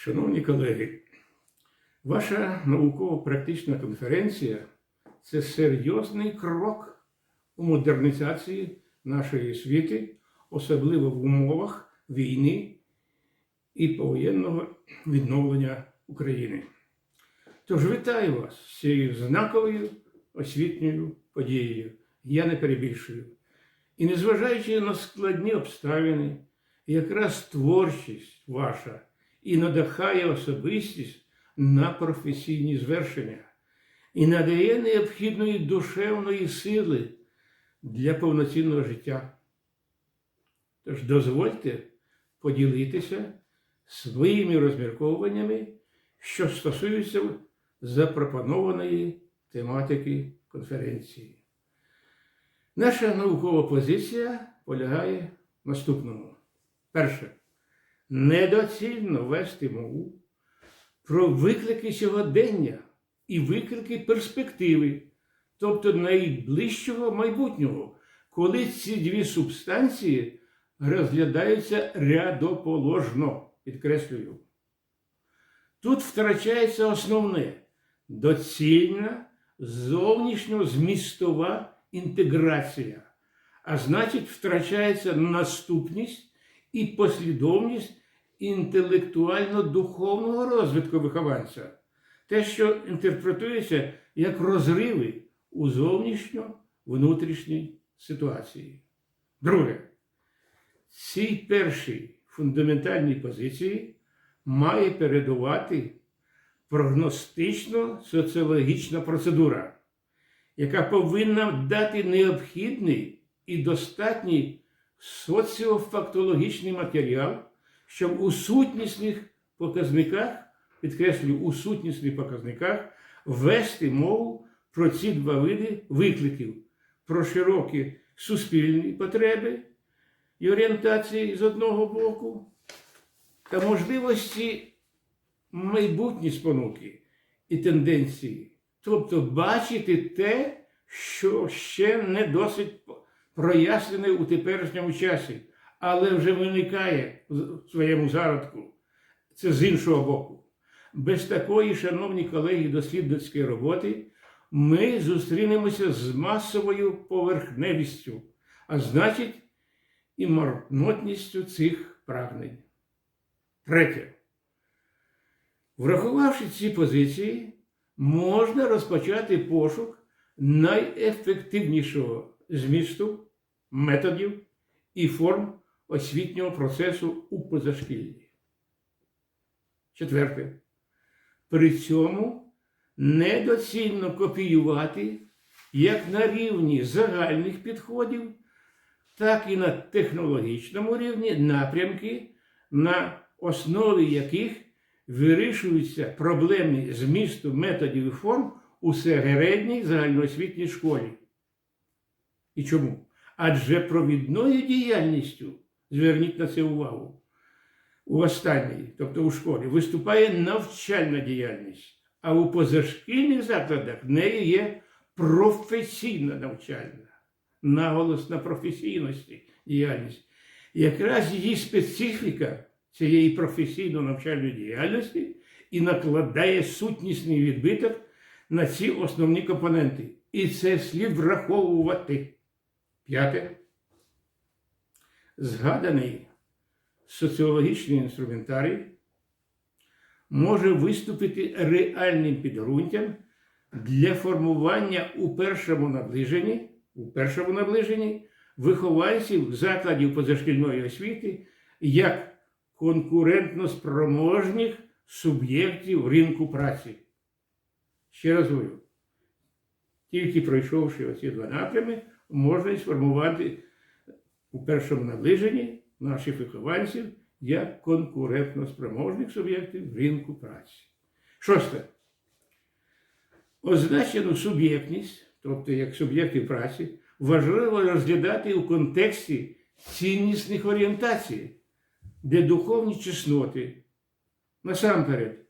Шановні колеги, ваша науково-практична конференція це серйозний крок у модернізації нашої освіти, особливо в умовах війни і повоєнного відновлення України. Тож вітаю вас з цією знаковою освітньою подією. Я не перебільшую. І незважаючи на складні обставини, якраз творчість ваша і надихає особистість на професійні звершення, і надає необхідної душевної сили для повноцінного життя. Тож дозвольте поділитися своїми розмірковуваннями, що стосуються запропонованої тематики конференції. Наша наукова позиція полягає в наступному. Перше, недоцільно вести мову про виклики сьогодення і виклики перспективи, тобто найближчого майбутнього, коли ці дві субстанції розглядаються рядоположно, підкреслюю. Тут втрачається основне доцільна зовнішньо-змістова інтеграція, а значить, втрачається наступність і послідовність інтелектуально-духовного розвитку вихованця, те, що інтерпретується як розриви у зовнішньо-внутрішній ситуації. Друге, цій першій фундаментальній позиції має передувати прогностично-соціологічна процедура, яка повинна дати необхідний і достатній соціофактологічний матеріал, щоб у сутнісних показниках, підкреслюю, у сутнісних показниках ввести мову про ці два види викликів, про широкі суспільні потреби і орієнтації з одного боку, та можливості майбутні спонуки і тенденції. Тобто бачити те, що ще не досить прояснене у теперішньому часі, але вже виникає в своєму зародку. Це з іншого боку. Без такої, шановні колеги, дослідницької роботи ми зустрінемося з масовою поверхневістю, а значить, і марнотністю цих прагнень. Третє. Врахувавши ці позиції, можна розпочати пошук найефективнішого змісту, методів і форм освітнього процесу у позашкіллі. Четверте. При цьому недоцільно копіювати як на рівні загальних підходів, так і на технологічному рівні напрямки, на основі яких вирішуються проблеми змісту методів і форм у середній загальноосвітній школі. І чому? Адже провідною діяльністю, зверніть на це увагу, у останній, тобто у школі, виступає навчальна діяльність, а у позашкільних закладах нею є професійна навчальна, наголос на професійності діяльність. Якраз її специфіка цієї професійно-навчальної діяльності і накладає сутнісний відбиток на ці основні компоненти. І це слід враховувати. П'яте. Згаданий соціологічний інструментарій може виступити реальним підґрунтям для формування у першому наближенні, у першому наближенні вихованців закладів позашкільної освіти як конкурентно спроможних суб'єктів ринку праці. Ще раз говорю, тільки пройшовши оці два напрями, можна сформувати у першому наближенні наших вихованців як конкурентно спроможних суб'єктів ринку праці. Шосте. Означену суб'єктність, тобто як суб'єктів праці, важливо розглядати у контексті ціннісних орієнтацій, де духовні чесноти, насамперед,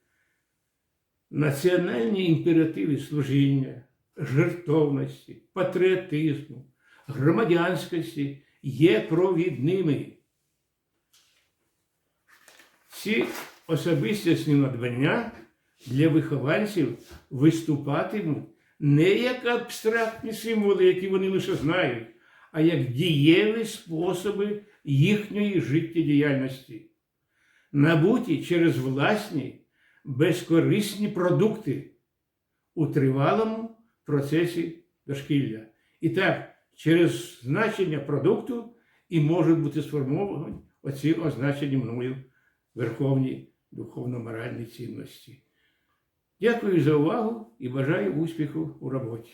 національні імперативи служіння, жертовності, патріотизму, громадянськості є провідними. Ці особистісні надбання для вихованців виступатимуть не як абстрактні символи, які вони лише знають, а як дієві способи їхньої життєдіяльності, набуті через власні безкорисні продукти у тривалому процесі дошкілля. І так, через значення продукту і можуть бути сформовані оці означені мною верховні духовно-моральні цінності. Дякую за увагу і бажаю успіху у роботі.